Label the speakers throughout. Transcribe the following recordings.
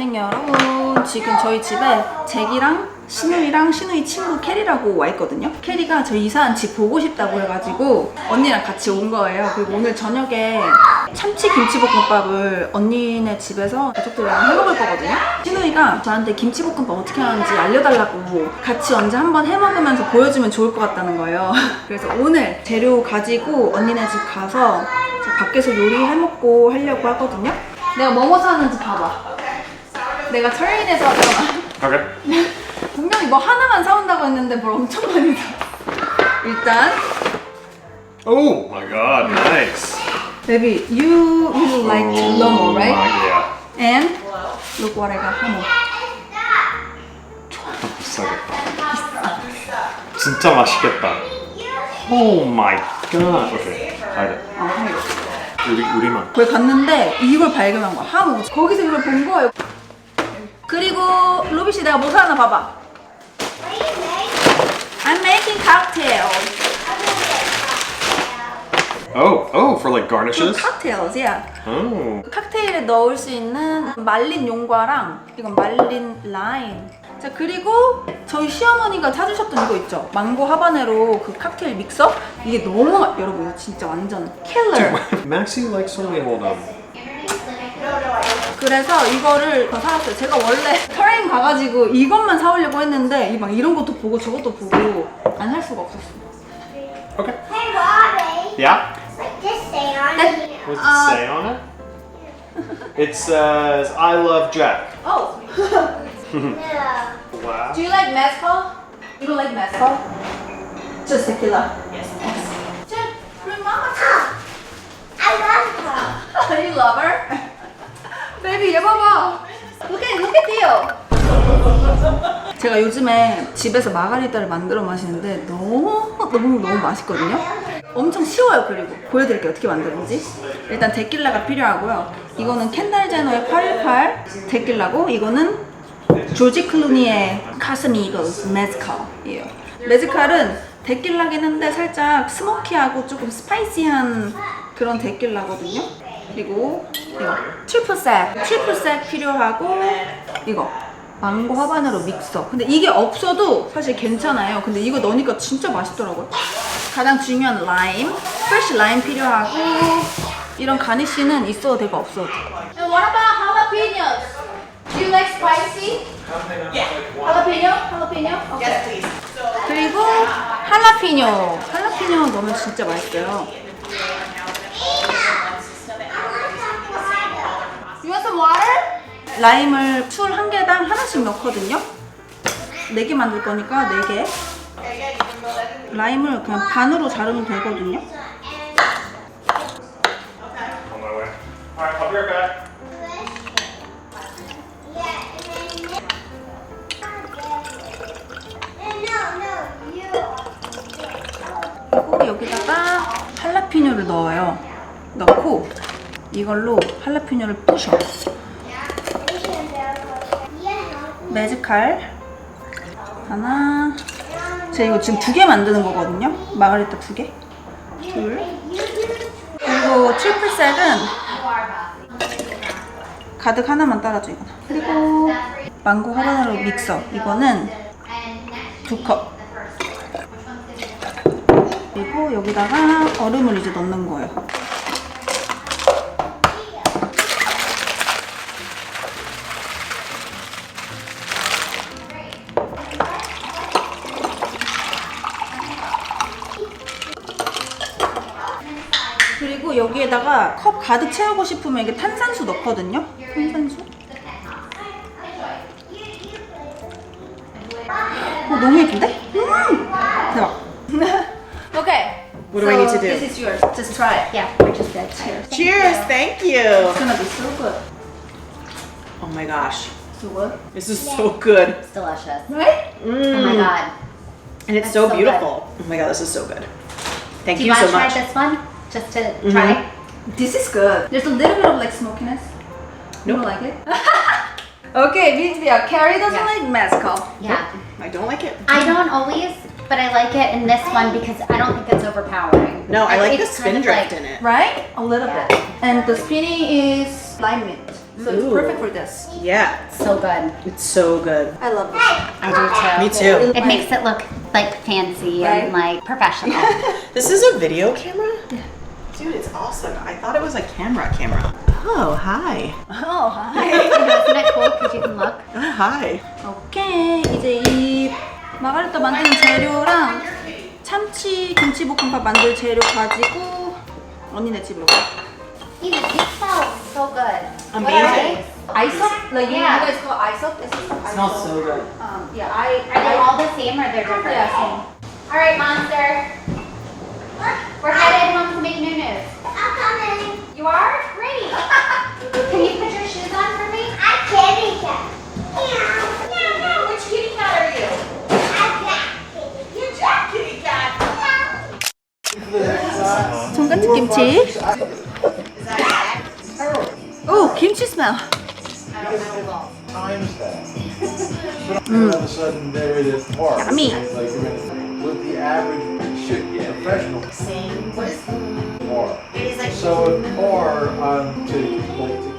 Speaker 1: 굿모닝 여러분 지금 저희 집에 잭이랑 신우이랑 신우이 친구 캐리라고 와 있거든요. 캐리가 저희 이사한 집 보고 싶다고 해가지고 언니랑 같이 온 거예요. 그리고 오늘 저녁에 참치 김치볶음밥을 언니네 집에서 가족들이랑 해먹을 거거든요. 신우이가 저한테 김치볶음밥 어떻게 하는지 알려달라고 같이 언제 한번 해먹으면서 보여주면 좋을 것 같다는 거예요. 그래서 오늘 재료 가지고 언니네 집 가서 저 밖에서 요리 해먹고 하려고 하거든요. 내가 뭐뭐 사는지 봐봐 내가 철인에서 왔잖아
Speaker 2: Okay.
Speaker 1: 분명히 뭐 하나만 사온다고 했는데 뭘 엄청 많이 사. 일단,
Speaker 2: Oh my god, nice.
Speaker 1: baby, you you like
Speaker 2: oh
Speaker 1: lomo, right?
Speaker 2: Yeah.
Speaker 1: And look what I got. Homo.
Speaker 2: 비싸겠다. 진짜 맛있겠다. Oh my god. 오케이. 가야 돼.
Speaker 1: 어, 하모.
Speaker 2: 우리 우리만.
Speaker 1: 거기 갔는데 이걸 발견한 거야. 하모. 거기서 이걸 본 거예요. 그리고 로비 씨 내가 뭐 사나 봐봐. I'm making cocktails.
Speaker 2: Oh, oh, for like
Speaker 1: 그
Speaker 2: garnishes.
Speaker 1: cocktails, yeah.
Speaker 2: Oh.
Speaker 1: 칵테일에 넣을 수 있는 말린 용과랑 이건 말린 라임. 자 그리고 저희 시어머니가 사주셨던 이거 있죠 망고 하바네로 그 칵테일 믹서 이게 너무 맛- 여러분 이거 진짜 완전 킬러
Speaker 2: Maxie likes only hold on.
Speaker 1: 그래서 이거를 더 사왔어요 제가 원래 터레인 가가지고 이것만 사오려고 했는데 이막 이런 것도 보고 저것도 보고 안 살 수가 없었어
Speaker 2: Okay.
Speaker 3: Hey, Bobby.
Speaker 2: Yeah.
Speaker 3: What does say on here?
Speaker 2: What's it
Speaker 1: Uh,
Speaker 2: say on it? It says I love Jack.
Speaker 1: Oh,
Speaker 3: No.
Speaker 2: Wow.
Speaker 1: do you like mezcal? You don't like mezcal? Just tequila. Yes. Jack, bring mama.
Speaker 3: I love her.
Speaker 1: you love her? Baby, 얘 봐봐. Look at Theo. 제가 요즘에 집에서 마가리타를 만들어 마시는데 너무 너무 너무 맛있거든요. 엄청 쉬워요. 그리고 보여드릴게요 어떻게 만드는지. 일단 데킬라가 필요하고요. 이거는 켄달 제너의 818 데킬라고 이거는 조지 클루니의 카스미거스 메즈칼이에요. 메즈칼은 데킬라긴 한데 살짝 스모키하고 조금 스파이시한 그런 데킬라거든요. 그리고 이거 트리플색, 트리플색 필요하고 이거 망고 하바네로 믹서. 근데 이게 없어도 사실 괜찮아요. 근데 이거 넣으니까 진짜 맛있더라고요. 가장 중요한 라임, 프레쉬 라임 필요하고 이런 가니쉬는 있어도 되고 없어도 돼. And what about jalapenos? Do you like spicy? jalapeno? jalapeno? Okay.
Speaker 4: Yes, please.
Speaker 1: 그리고 할라피뇨. 할라피뇨 넣으면 진짜 맛있어요. You want some 라임을 술한 개당 하나씩 넣거든요. 네 개 만들 거니까 네 개. 라임을 그냥 반으로 자르면 되거든요. 여기다가 할라피뇨를 넣어요. 넣고 이걸로 할라피뇨를 부셔. 메즈칼 하나. 제가 이거 지금 두 개 만드는 거거든요. 마가리타 두 개. 둘. 그리고 트리플색은 가득 하나만 따라줘 이거. 그리고 망고 하바나로 믹서 이거는 두 컵. 그리고 여기다가 얼음을 이제 넣는 거예요. 가 가득 채우고 싶으면 이게 탄산수 넣거든요. 탄산수. 어, 너무 예쁜데? 음! 대박. okay.
Speaker 4: What do I need to do?
Speaker 1: This is yours. Just try it.
Speaker 3: Yeah, we're just dead. Cheers.
Speaker 4: Cheers, thank you.
Speaker 1: It's gonna be so good.
Speaker 4: Oh my gosh,
Speaker 1: So good.
Speaker 4: this is so good.
Speaker 3: It's delicious.
Speaker 1: Right?
Speaker 3: Oh my god.
Speaker 4: And it's
Speaker 3: That's
Speaker 4: so
Speaker 3: so
Speaker 4: beautiful. Oh my god, this is so good. Thank
Speaker 3: Do
Speaker 4: you,
Speaker 3: you, want
Speaker 4: so
Speaker 3: to try
Speaker 4: much.
Speaker 3: this one? Just to try?
Speaker 1: This is good. There's a little bit of like smokiness. You don't like it? okay, we, yeah, Carrie doesn't
Speaker 3: Yeah.
Speaker 1: like mezcal.
Speaker 3: Yeah.
Speaker 4: I don't like it.
Speaker 3: I don't always, but I like it in this one because I don't think it's overpowering.
Speaker 4: No, I like the
Speaker 3: it's kind
Speaker 4: spin
Speaker 3: of
Speaker 4: drift
Speaker 3: like-
Speaker 4: in it.
Speaker 1: Right? A little
Speaker 3: Yeah.
Speaker 1: bit. And the spinny is lime mint. So it's perfect for this.
Speaker 4: Yeah,
Speaker 3: So good.
Speaker 4: it's so good.
Speaker 1: I love this.
Speaker 3: I do too.
Speaker 4: Me too.
Speaker 3: It makes it look like fancy and like professional.
Speaker 4: This is a video camera? Dude, it's awesome. I thought it was a camera camera. Oh, hi.
Speaker 1: Oh, hi.
Speaker 3: Isn't it cool? Because you can look.
Speaker 4: Oh, hi.
Speaker 1: 오케이. 이제 이 마가리타 만드는 재료랑 참치 김치볶음밥 만들 재료 가지고 언니네 집으로 가.
Speaker 3: Ew, It smells so good.
Speaker 4: Amazing.
Speaker 1: 아이섭? Like
Speaker 3: Yeah.
Speaker 1: you guys call 아이섭? This is
Speaker 4: It smells so good.
Speaker 1: Um, yeah, I,
Speaker 3: Are they all the same or they're different?
Speaker 1: Yeah, same.
Speaker 3: All right, monster. We're headed home to make new news.
Speaker 5: I'm coming.
Speaker 3: You are? Great. Can you put your shoes on for me?
Speaker 5: I kitty cat. Meow. Meow, meow.
Speaker 4: Which kitty cat are you?
Speaker 5: I'm Jack kitty.
Speaker 4: You're Jack Kitty Cat.
Speaker 1: 돈가스 김치. 오, 김치 스멜.
Speaker 6: times that. But all of a sudden they're at a park.
Speaker 1: Yummy.
Speaker 6: Like you're in, with the average should get professional
Speaker 4: Same. What is
Speaker 6: bar.
Speaker 4: It is like
Speaker 6: So a bar on to like to.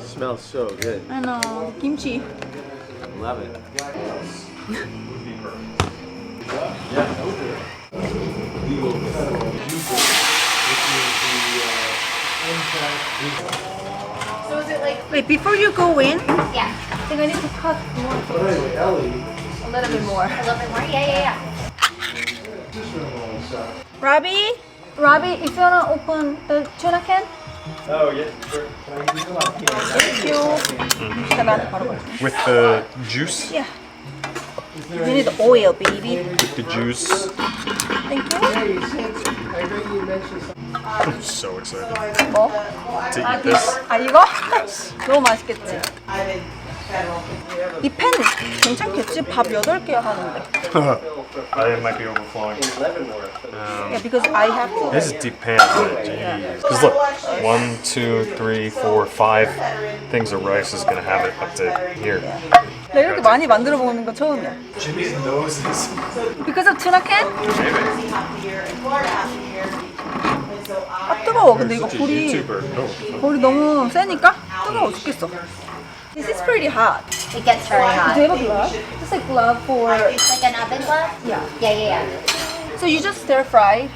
Speaker 2: Smells so good.
Speaker 1: I know. Kimchi.
Speaker 2: Love it.
Speaker 4: So is it like
Speaker 1: Wait, before you go in,
Speaker 3: Yeah.
Speaker 1: I think I need to cut more,
Speaker 6: But anyway, Ellie,
Speaker 1: a little bit more.
Speaker 3: A little bit more? Yeah, yeah, yeah.
Speaker 6: this room on the side.
Speaker 1: Robbie, Robbie, if you wanna open the tuna can,
Speaker 2: Oh, yeah, sure. Can I use it on
Speaker 1: thank you. 진짜 나한테 바로 걸려.
Speaker 7: With the juice?
Speaker 1: Yeah. You need oil, baby.
Speaker 7: With the juice.
Speaker 1: Thank you.
Speaker 7: I'm so excited
Speaker 1: 뭐?
Speaker 7: to eat this.
Speaker 1: 아 이거? 너무 맛있겠지?
Speaker 4: I'm in federal.
Speaker 1: 이 팬 괜찮겠지? 밥 8개 하는데.
Speaker 7: I might be overflowing.
Speaker 1: Yeah, because I have to.
Speaker 7: This is deep pan. Because look, one, two, three, four, five things of rice is gonna have it up to here.
Speaker 1: 나 이렇게 많이 만들어 먹는 거 처음이야.
Speaker 7: Jimmy's nose is
Speaker 1: Because of tuna can?
Speaker 7: maybe.
Speaker 1: 아
Speaker 4: I
Speaker 1: 뜨거워. 근데
Speaker 7: You're
Speaker 1: 이거
Speaker 7: such a
Speaker 1: 불이
Speaker 7: YouTuber. Oh.
Speaker 1: 불이 너무 세니까 뜨거워 죽겠어. This is pretty hot.
Speaker 3: It gets very hot.
Speaker 1: Do you have a glove? Just a glove for.
Speaker 3: Like an oven glove?
Speaker 1: Yeah.
Speaker 3: Yeah, yeah, yeah.
Speaker 1: So you just stir fry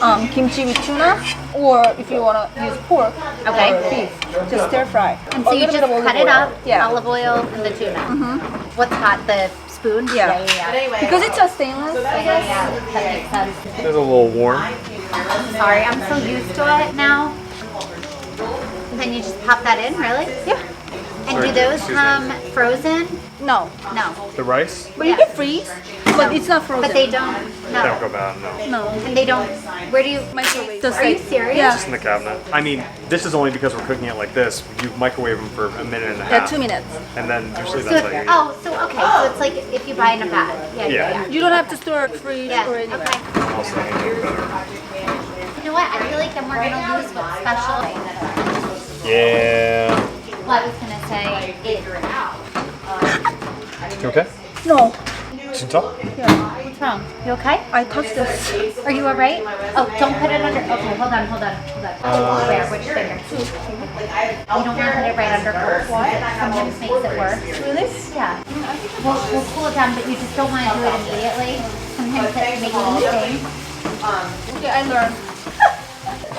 Speaker 1: um, kimchi with tuna, or if you wanna use pork
Speaker 3: Okay.
Speaker 1: or beef, just stir fry.
Speaker 3: And so you just cut it up,
Speaker 1: Yeah.
Speaker 3: olive oil and the tuna. What's hot? The spoon?
Speaker 1: Yeah.
Speaker 3: Yeah, yeah,
Speaker 4: But
Speaker 3: yeah.
Speaker 4: anyway,
Speaker 1: Because it's a stainless.
Speaker 3: Yeah, yeah, yeah. That makes sense.
Speaker 7: It's a little warm.
Speaker 3: Sorry, I'm so used to it now. Then you just pop that in, really?
Speaker 1: Yeah.
Speaker 3: And do those come frozen?
Speaker 1: No,
Speaker 3: No.
Speaker 7: The rice?
Speaker 1: but you can freeze, but it's not frozen.
Speaker 3: But they don't. No.
Speaker 7: They don't go
Speaker 3: No.
Speaker 7: bad, no.
Speaker 1: No.
Speaker 3: And they don't. Where do you?
Speaker 1: Microwave.
Speaker 3: Are you serious?
Speaker 1: Yeah.
Speaker 7: Just in the cabinet. I mean, this is only because we're cooking it like this. You microwave them for a minute and a half.
Speaker 1: Yeah, two minutes.
Speaker 7: And then usually
Speaker 3: So
Speaker 7: that's
Speaker 3: if,
Speaker 7: how you eat.
Speaker 3: oh, so okay. So it's like if you buy in a bag. Yeah, yeah,
Speaker 7: Yeah.
Speaker 3: yeah.
Speaker 1: You don't have to store it, freeze,
Speaker 3: Yeah.
Speaker 1: or anywhere.
Speaker 3: Okay.
Speaker 7: Also, I can do better.
Speaker 3: You know what? I feel like then we're gonna lose what's special.
Speaker 7: Yeah.
Speaker 3: Well, I was gonna say it.
Speaker 7: You okay?
Speaker 1: No,
Speaker 7: Can you talk?
Speaker 3: What's wrong? You okay?
Speaker 1: I touched this.
Speaker 3: Are you alright? Oh, don't put it under. Okay, hold on, hold on, hold on.
Speaker 7: Uh,
Speaker 3: Where? Which finger? You don't want to put it right under first. Sometimes makes it worse.
Speaker 1: Really?
Speaker 3: Yeah. We'll, we'll cool it down, but you just don't want to do it immediately. Sometimes it makes you sting.
Speaker 1: Okay, I learned.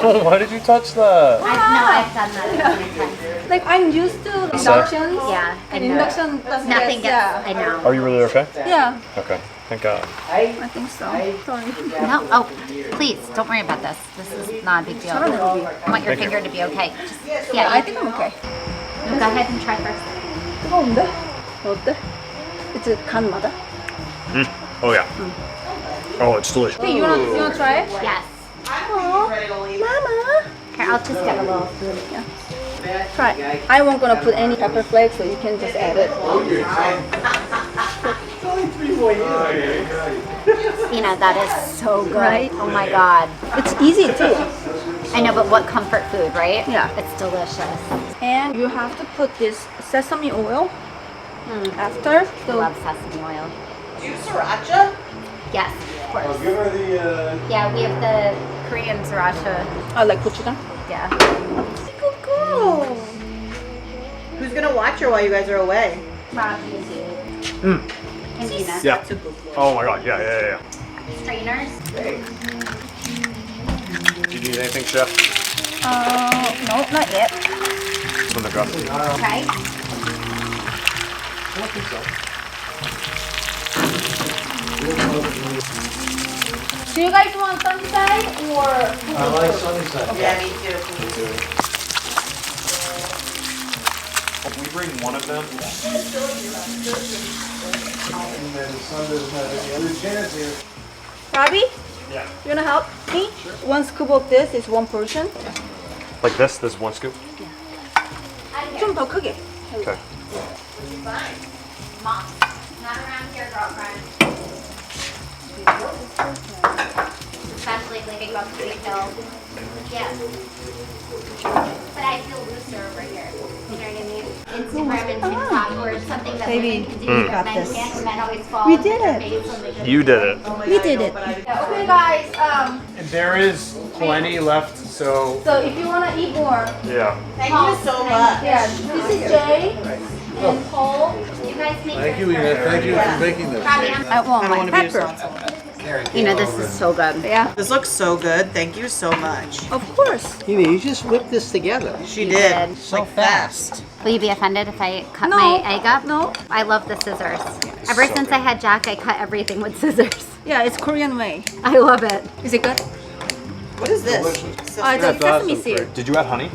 Speaker 7: Why did you touch that?
Speaker 3: I've, no, I've done that a million times.
Speaker 1: Like I'm used to inductions.
Speaker 3: Yeah, I
Speaker 1: And
Speaker 3: know.
Speaker 1: induction doesn't
Speaker 3: Nothing
Speaker 1: get,
Speaker 3: gets.
Speaker 1: yeah.
Speaker 3: I know.
Speaker 7: Are you really okay?
Speaker 1: Yeah,
Speaker 7: Okay. Thank God.
Speaker 1: I think so. Sorry.
Speaker 3: No. Oh, please don't worry about this. This is not a big deal. I want your
Speaker 7: Thank you.
Speaker 3: finger to be okay. Just,
Speaker 1: Yeah,
Speaker 3: yeah.
Speaker 1: I
Speaker 3: You,
Speaker 1: think I'm okay.
Speaker 3: go ahead and try first.
Speaker 1: 뜨거운데? 어때? It's 간마다.
Speaker 7: Oh yeah. Oh, it's delicious.
Speaker 1: Hey, you wanna you wanna try it?
Speaker 3: Yes.
Speaker 4: ready to leave.
Speaker 1: Mama.
Speaker 3: Here, I'll just get a little food.
Speaker 1: Try. I won't gonna put any pepper flakes, so you can just add it.
Speaker 3: You know that is so good.
Speaker 1: Right?
Speaker 3: Oh my god.
Speaker 1: It's easy too.
Speaker 3: I know, but what comfort food, right?
Speaker 1: Yeah.
Speaker 3: It's delicious.
Speaker 1: And you have to put this sesame oil hmm. after.
Speaker 3: I love sesame oil.
Speaker 4: Do you sriracha?
Speaker 3: Yes. Course.
Speaker 6: Oh, give her the. Uh,
Speaker 3: Yeah, we have the Korean sriracha.
Speaker 1: I like gochujang.
Speaker 3: Yeah.
Speaker 1: Good girl.
Speaker 4: Who's gonna watch her while you guys are away?
Speaker 3: Robbie is it.
Speaker 7: Mm.
Speaker 3: And Dina.
Speaker 7: Yeah. Oh my god, yeah, yeah, yeah, yeah.
Speaker 3: Strainers.
Speaker 7: Do you need anything, Chef?
Speaker 1: Uh, no, not yet.
Speaker 7: From the gut.
Speaker 3: Okay. Do you guys want sun side or?
Speaker 6: I like sunny side.
Speaker 4: Yeah, me too.
Speaker 7: We bring one of them.
Speaker 6: And then the sun doesn't have any other chance here.
Speaker 1: Robbie,
Speaker 7: Yeah.
Speaker 1: you wanna help me? One scoop of this is one portion.
Speaker 7: Like this, this one scoop?
Speaker 1: 좀 더 크게.
Speaker 7: Okay.
Speaker 3: Mom, not around here, girlfriend. Especially if like I go up to Sweet Hill. Yeah. But I feel looser over here. You know what I mean? Instagram and TikTok or something that
Speaker 1: Baby,
Speaker 3: women can do
Speaker 7: Mm.
Speaker 3: that men can't. and Men always fall.
Speaker 1: We did it.
Speaker 3: face when they just-
Speaker 7: You did it.
Speaker 1: We did it. Okay, guys. Um,
Speaker 2: There is plenty left, so
Speaker 1: so if you wanna eat more,
Speaker 7: Yeah.
Speaker 4: Thank you so much.
Speaker 1: yeah, this is Jay and Paul.
Speaker 3: You guys make
Speaker 6: Thank you, Ina. Thank you for making this.
Speaker 3: Robbie, I'm
Speaker 1: want my
Speaker 4: want be
Speaker 1: pepper.
Speaker 4: Responsible.
Speaker 3: You know, this is so good.
Speaker 1: Yeah,
Speaker 4: This looks so good. Thank you so much.
Speaker 1: of course.
Speaker 8: Tina, you just whipped this together.
Speaker 4: She did.
Speaker 3: did.
Speaker 4: So fast.
Speaker 3: Will you be offended if I cut
Speaker 1: No.
Speaker 3: my egg up?
Speaker 1: No.
Speaker 3: I love the scissors. Ever
Speaker 7: So
Speaker 3: since
Speaker 7: good.
Speaker 3: I had Jack, I cut everything with scissors.
Speaker 1: Yeah, it's Korean way.
Speaker 3: I love it.
Speaker 1: Is it good?
Speaker 4: What is this?
Speaker 1: Uh, it's like sesame seed.
Speaker 7: Did you add honey?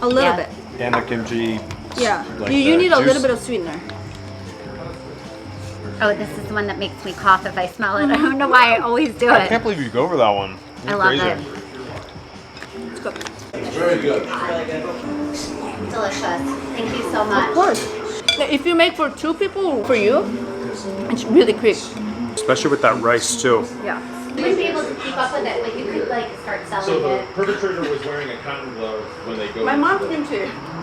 Speaker 1: A little
Speaker 3: Yeah.
Speaker 1: bit.
Speaker 7: And the kimchi.
Speaker 1: Yeah.
Speaker 7: Like
Speaker 1: you, you
Speaker 7: the
Speaker 1: need a little bit of sweetener.
Speaker 3: Oh, this is the one that makes me cough if I smell it. I don't know why I always do it.
Speaker 7: I can't believe you go over that one.
Speaker 3: I
Speaker 7: You're
Speaker 3: love
Speaker 7: crazy.
Speaker 3: it.
Speaker 1: It's good.
Speaker 6: Very good.
Speaker 3: Delicious. Thank you so much.
Speaker 1: Of course. If you make for two people, for you, it's really quick.
Speaker 7: Especially with that rice too.
Speaker 1: Yeah.
Speaker 3: You wouldn't be able to keep up with it, but you could like start selling
Speaker 9: So the
Speaker 3: it.
Speaker 9: perpetrator was wearing a cotton glove when they go.
Speaker 1: My
Speaker 9: into
Speaker 1: mom's
Speaker 9: the-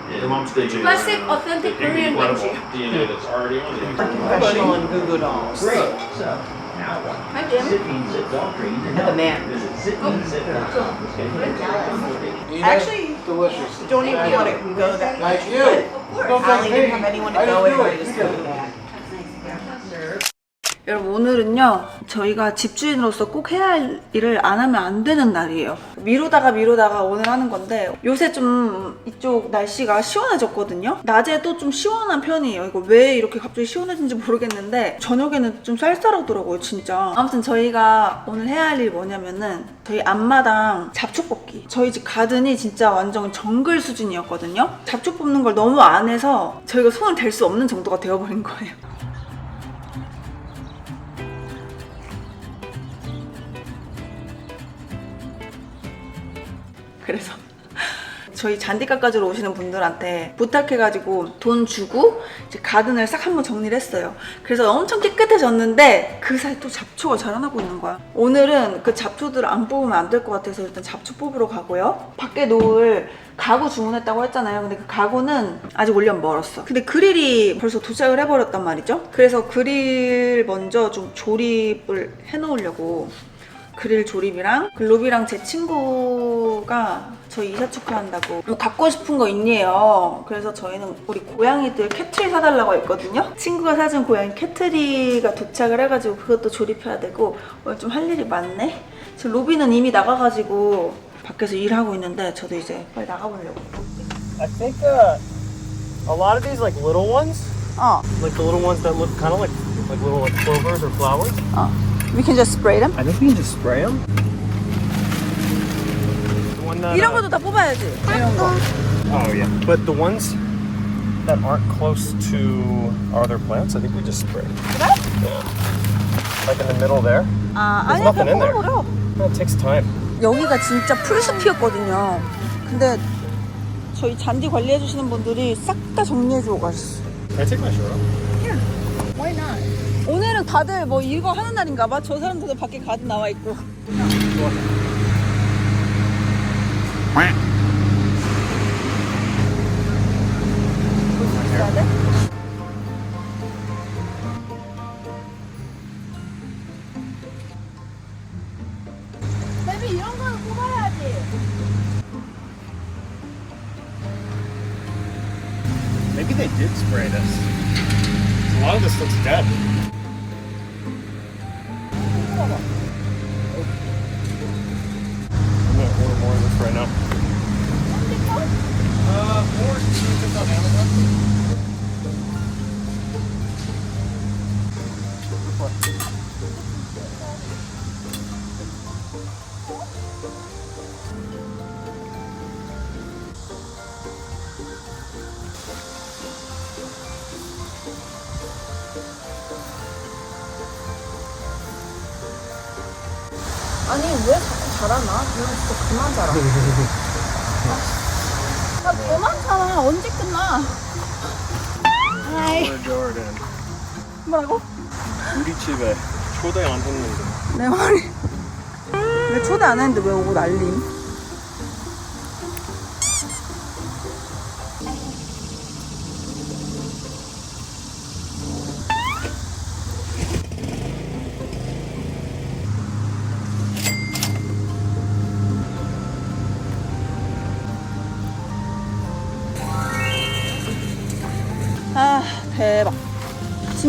Speaker 1: kimchi.
Speaker 7: Your mom's kimchi.
Speaker 1: Uh, Classic, authentic Korean
Speaker 9: Incredible
Speaker 1: kimchi.
Speaker 9: DNA that's already on the
Speaker 4: Professional and Goo Goo Dolls.
Speaker 1: Hi, Jim.
Speaker 4: The man. Oh. Actually,
Speaker 6: delicious.
Speaker 4: don't even want to go that much.
Speaker 6: Thank you. Don't
Speaker 4: Allie
Speaker 6: thank
Speaker 4: didn't
Speaker 6: me.
Speaker 4: have anyone to
Speaker 6: I
Speaker 4: go
Speaker 6: didn't
Speaker 4: with.
Speaker 6: do
Speaker 4: Everybody
Speaker 6: it.
Speaker 4: just
Speaker 6: You
Speaker 4: go
Speaker 6: did
Speaker 4: to
Speaker 6: it.
Speaker 4: that.
Speaker 1: 여러분 오늘은요 저희가 집주인으로서 꼭 해야 할 일을 안 하면 안 되는 날이에요. 미루다가 미루다가 오늘 하는 건데 요새 좀 이쪽 날씨가 시원해졌거든요? 낮에도 좀 시원한 편이에요. 이거 왜 이렇게 갑자기 시원해진지 모르겠는데 저녁에는 좀 쌀쌀하더라고요 진짜. 아무튼 저희가 오늘 해야 할 일이 뭐냐면은 저희 앞마당 잡초 뽑기. 저희 집 가든이 진짜 완전 정글 수준이었거든요? 잡초 뽑는 걸 너무 안 해서 저희가 손을 댈 수 없는 정도가 되어버린 거예요 그래서 저희 잔디 깎아주러 오시는 분들한테 부탁해가지고 돈 주고 이제 가든을 싹 한번 정리를 했어요. 그래서 엄청 깨끗해졌는데 그 사이 또 잡초가 자라나고 있는 거야. 오늘은 그 잡초들을 안 뽑으면 안 될 것 같아서 일단 잡초 뽑으러 가고요. 밖에 놓을 가구 주문했다고 했잖아요. 근데 그 가구는 아직 올려면 멀었어. 근데 그릴이 벌써 도착을 해버렸단 말이죠. 그래서 그릴 먼저 좀 조립을 해놓으려고 그릴 조립이랑 글로비랑 제 친구가 저희 이사 축하한다고 뭐 갖고 싶은 거 있니에요. 그래서 저희는 우리 고양이들 캐트리 사달라고 했거든요. 친구가 사준 고양이 캐트리가 도착을 해가지고 그것도 조립해야 되고 오늘 좀 할 일이 많네. 지금 로비는 이미 나가가지고 밖에서 일하고 있는데 저도 이제 빨리 나가보려고.
Speaker 2: I think uh, a lot of these like little ones,
Speaker 1: 어,
Speaker 2: like the little ones that look kind of like like little like clovers or flowers.
Speaker 1: 어. We can just spray them?
Speaker 2: I think we can just spray them. The one that,
Speaker 1: 이런
Speaker 2: uh,
Speaker 1: 것도 다 뽑아야지. 이런 거.
Speaker 2: oh yeah, but the ones that aren't close to our other plants, I think we just spray. Yeah. Like in the middle there.
Speaker 1: 아,
Speaker 2: There's
Speaker 1: 아니야,
Speaker 2: nothing in there.
Speaker 1: 뽑아버려.
Speaker 2: It takes time.
Speaker 1: 여기가 진짜 풀숲이었거든요. 근데 저희 잔디 관리해 주시는 분들이 싹 다 정리해 주고 가셨어.
Speaker 2: Can I take my shirt off?
Speaker 1: 오늘은 다들 뭐 이거 하는 날인가 봐. 저 사람들도 밖에 가든 나와 있고.
Speaker 7: I'm gonna order more of this right now. Uh, more just on Amazon.
Speaker 1: 아니 왜 자꾸 자라나? 그냥 진짜 그만 자라. 야 그만 자라. 언제 끝나? 하이.
Speaker 7: 조던.
Speaker 1: 뭐라고?
Speaker 7: 우리 집에 초대 안 했는데.
Speaker 1: 내 말이. 왜 초대 안 했는데 왜 오고 난림?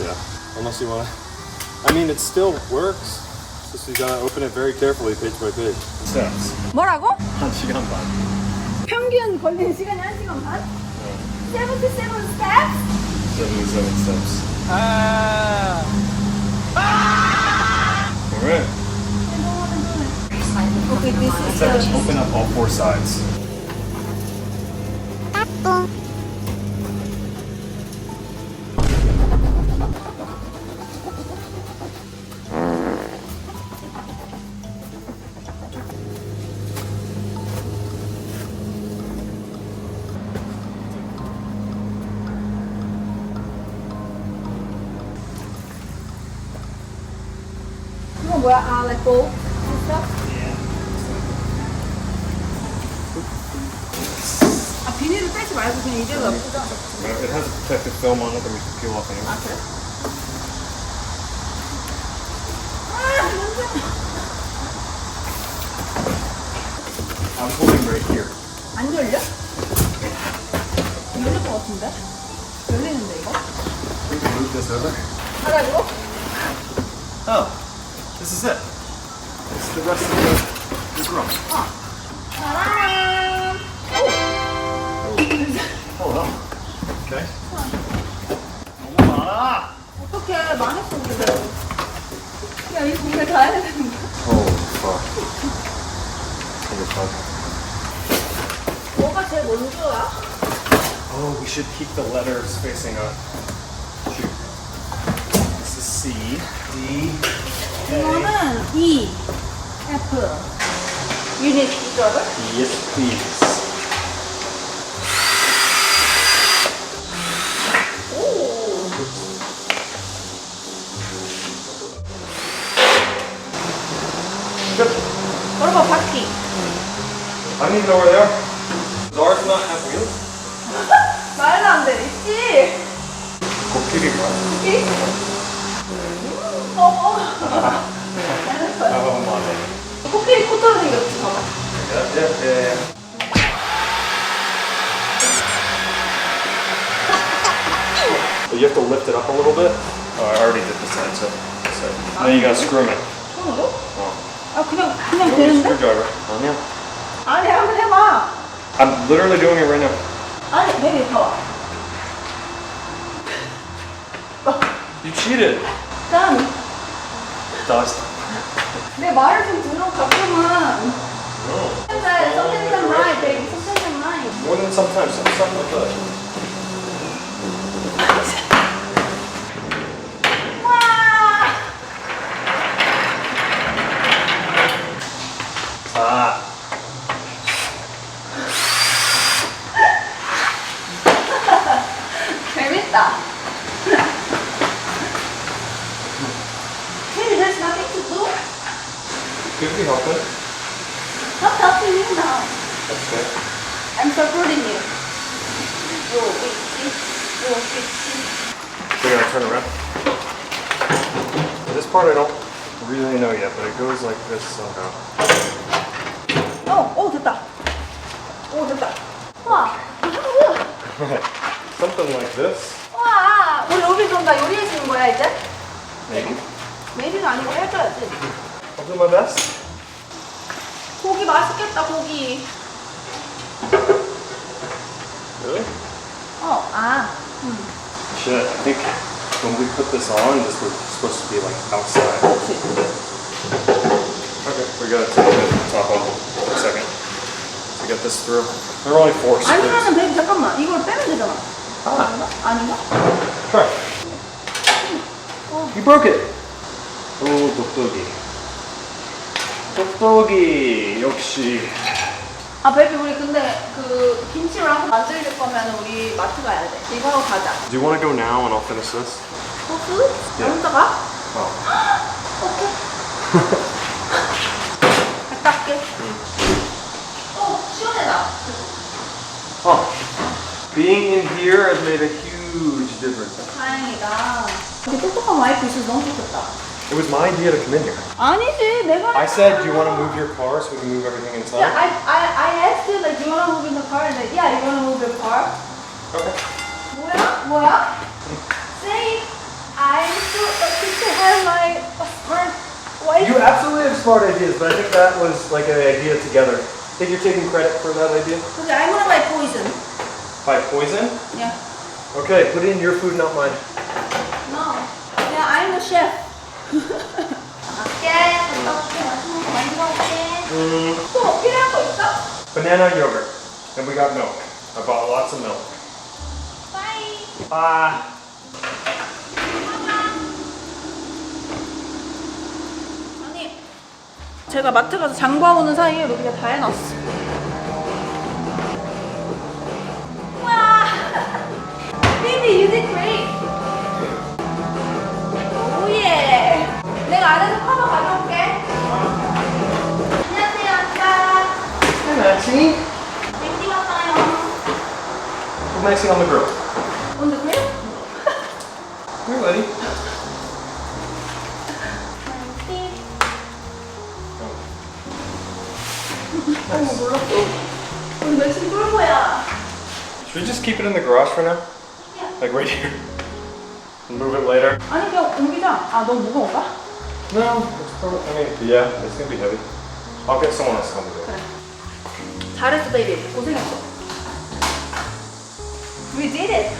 Speaker 7: Yeah, unless you want to. I mean, it still works. It's just you gotta open it very carefully, page by page. Steps.
Speaker 1: 뭐라고?
Speaker 7: 한 시간 반.
Speaker 1: 평균 걸리는 시간이 한 시간 반? 77 steps?
Speaker 7: 77 steps.
Speaker 8: Ah.
Speaker 7: Alright.
Speaker 1: Okay, this is
Speaker 7: Step is open up all four sides.
Speaker 1: 이건 뭐야? 아, like bowl? 있어? 아, 비닐을 빼지 말고 그냥 이대로 놔두자.
Speaker 7: It has a protective film on it that we can peel off anyway.
Speaker 1: 아, 그래? 아, 냄새.
Speaker 7: I'm holding right here.
Speaker 1: 안 열려? 열릴 것 같은데? 열리는데, 이거?
Speaker 7: We can move this over.
Speaker 1: 하라고?
Speaker 7: Oh, this is it. It's the rest of the, the drum.
Speaker 1: 짜란!
Speaker 7: Hold on. Okay. 너무 많아.
Speaker 1: 어떡해, 망했어, 우리. 야, 이 공에 다 해야 되는 거야.
Speaker 7: Oh, fuck. Holy fuck.
Speaker 1: 뭐가 제일 먼저야?
Speaker 7: Oh, we should keep the letters facing up. Shoot. This is C, D,
Speaker 1: 이거는 E, F. You need screwdriver?
Speaker 7: Yes, please.
Speaker 1: What about parking?
Speaker 7: I don't even know You have to lift it up a little bit. Oh, I already did this side, so. this side. Then you gotta screw them in.
Speaker 1: 손으로?
Speaker 7: Oh.
Speaker 1: 아, 그냥, 그냥
Speaker 7: You want me to
Speaker 1: 되는데?
Speaker 7: screwdriver? 아니야.
Speaker 1: 아니, 한번 해봐.
Speaker 7: I'm literally doing it right now.
Speaker 1: 아니, 베리, 더.
Speaker 7: You cheated.
Speaker 1: 짠.
Speaker 7: Dust.
Speaker 1: 내 말을 좀 들어, 가끔은.
Speaker 7: No.
Speaker 1: sometimes, sometimes I'm right, baby. Sometimes I'm right.
Speaker 7: More than sometimes, some- something like that. 재밌다.
Speaker 1: Hey, there's nothing to do.
Speaker 7: Could we help it?
Speaker 1: Helping you now.
Speaker 7: That's.
Speaker 1: I'm supporting you. Yo, wait, wait, yo, wait, wait.
Speaker 7: We're gonna turn around. This part I don't really know yet, but it goes like this somehow.
Speaker 1: 어, 오 됐다. 오 됐다. 와, 뭐야?
Speaker 7: Something like this,
Speaker 1: 와, 우리 로비 그럼 다 요리해 주는 거야 이제?
Speaker 7: maybe.
Speaker 1: 메이비는 아니고 해줘야지.
Speaker 7: I'll do my best.
Speaker 1: 고기 맛있겠다 고기.
Speaker 7: Really?
Speaker 1: 어, 아,
Speaker 7: Shit, I think when we put this on, this was supposed to be like outside.
Speaker 1: 그렇지.
Speaker 7: Okay, we gotta take the top off for a second get this through. There are only four screws.
Speaker 1: 아니면은 베이비 잠깐만 이걸 빼면 되잖아.
Speaker 7: Ah,
Speaker 1: 아닌가?
Speaker 7: try. You broke it. Oh, 독독이. 독독이 역시.
Speaker 1: 아 베이비 우리 근데 그 김치랑 만들 거면 우리 마트 가야 돼. 이거 하고 가자.
Speaker 7: Do you want to go now and I'll finish this?
Speaker 1: 소스? 나 혼자 가?
Speaker 7: Oh.
Speaker 1: 오케이.
Speaker 7: Being in here has made a huge difference.
Speaker 1: 다행이다. 이렇게 똑똑한 와이프 있어서 너무 좋겠다.
Speaker 7: It was my idea to come in here.
Speaker 1: 아니지 내가.
Speaker 7: I said, do you want to move your car so we can move everything inside?
Speaker 1: Yeah, I, I, I asked you like, you wanna move in the car? And like, yeah, you wanna move your car?
Speaker 7: Okay.
Speaker 1: 뭐야? 뭐야? Say, I'm so lucky to have my a smart wife.
Speaker 7: You absolutely have smart ideas, but I think that was like an idea together. Think you're taking credit for that idea?
Speaker 1: Okay, I'm gonna buy poison.
Speaker 7: By poison?
Speaker 1: Yeah.
Speaker 7: Okay, put it in your food, not mine.
Speaker 1: No. Yeah, I'm the chef.
Speaker 3: 먹게. 갔다 올게. 맛있는 거 많이 먹을게.
Speaker 7: Mm,
Speaker 1: 또 필요한 거 있어?
Speaker 7: banana yogurt. And we got milk. I bought lots of milk.
Speaker 3: Bye.
Speaker 7: Bye.
Speaker 1: 아니, 제가 마트 가서 장 봐 오는 사이에 루비가 다 해놨어. baby, you did great. 오예. 내가 안에서 커버 가져올게. 안녕하세요, 아빠.
Speaker 7: Hey, Maxie.
Speaker 1: 맹디 왔어요.
Speaker 7: Put Maxie on the grill.
Speaker 1: On the grill?
Speaker 7: Here, buddy.
Speaker 1: 어머, 몰랐어. 우리 맥심 쫄보야.
Speaker 7: Should we just keep it in the garage for now? Like right here? And move it later?
Speaker 1: 아니, 그냥 옮기자. 아, 너무 무거운가?
Speaker 7: No, it's probably, I mean, yeah, it's gonna be heavy. I'll get someone else to come with it.
Speaker 1: 잘했어, 베이비. 고생했어. We did it.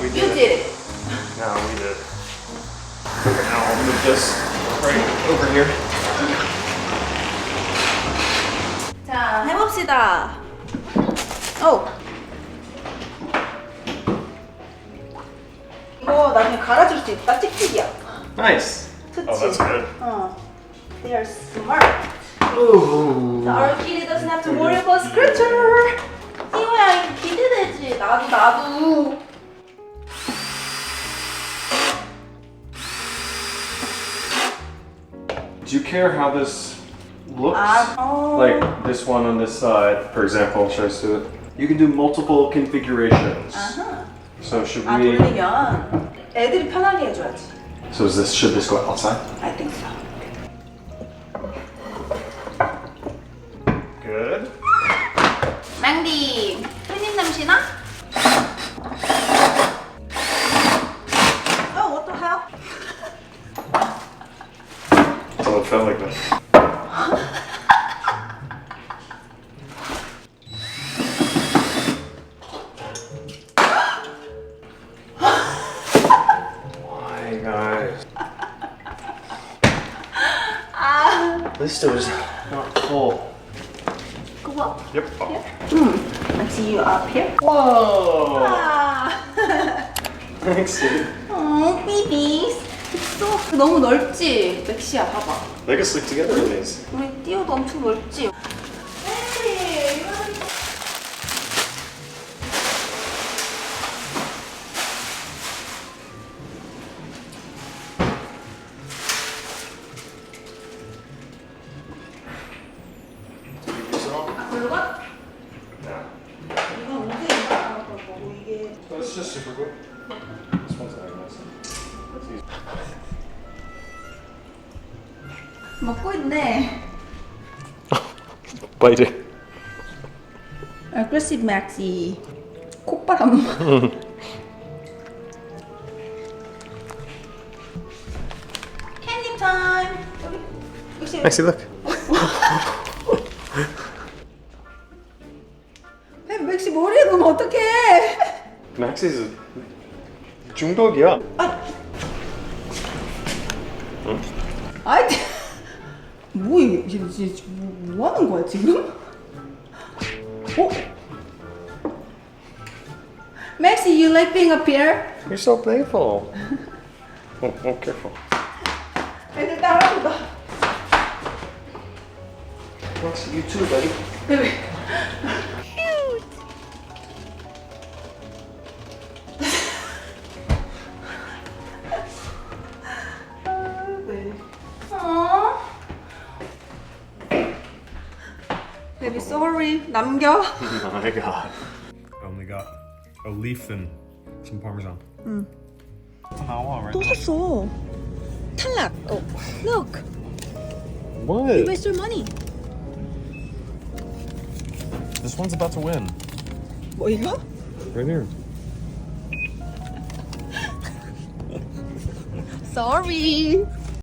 Speaker 7: We
Speaker 1: You
Speaker 7: did.
Speaker 1: did it.
Speaker 7: No, we did. Okay, now I'll move this right over here.
Speaker 1: 자, 해봅시다. 오. 나중에 갈아줄 수 있다. 찍찍이야.
Speaker 7: Nice.
Speaker 1: 그치?
Speaker 7: Oh, that's good.
Speaker 1: 어. They are smart.
Speaker 7: Ooh.
Speaker 1: So our kitty doesn't have to worry about scratcher. 이거야, 이거 기대되지. 나도, 나도.
Speaker 7: Do you care how this looks?
Speaker 1: 아, 어.
Speaker 7: Like this one on this side, for example, should I do it? You can do multiple configurations.
Speaker 1: 아하.
Speaker 7: So should
Speaker 1: 아,
Speaker 7: we?
Speaker 1: 돌리면 애들이 편하게 해줘야지.
Speaker 7: So is this should this go outside?
Speaker 1: I think so.
Speaker 7: Good.
Speaker 1: 망디, 햇님 냄새나? Oh, what the hell?
Speaker 7: So it felt like that. Was not full.
Speaker 1: Go up.
Speaker 7: Yep.
Speaker 1: I see you up here.
Speaker 7: Whoa!
Speaker 1: 아,
Speaker 7: Thanks, dude.
Speaker 1: 어, 비비스. 너무 넓지? 맥시야, 봐봐.
Speaker 7: They can sleep together in these.
Speaker 1: 우리 띄어도 엄청 넓지? 결과 이건 오세인가 나왔던 거고
Speaker 7: 이게 Let's just super quick. This one's not even Let's
Speaker 1: 먹고 있네.
Speaker 2: Bite it.
Speaker 1: Aggressive Maxi. 콧바람. 캔디 타임. 여기. 역시.
Speaker 2: Maxie, look.
Speaker 7: 중독이야.
Speaker 1: 아이, 뭐 이게 지금 지금 뭐, 뭐 하는 거야 지금? 어? Maxi, you like being up here?
Speaker 7: You're so playful. oh, oh, careful.
Speaker 1: 애들 따라온다.
Speaker 2: Maxie, you too, buddy.
Speaker 1: 남겨.
Speaker 7: my god. I only got a leaf and some parmesan. 응. 나와, right?
Speaker 1: 또 샀어. 탈락. 어. Look, you
Speaker 7: What?
Speaker 1: waste your money.
Speaker 7: This one's about to win.
Speaker 1: 뭐 이거?
Speaker 7: Right here.
Speaker 1: Sorry.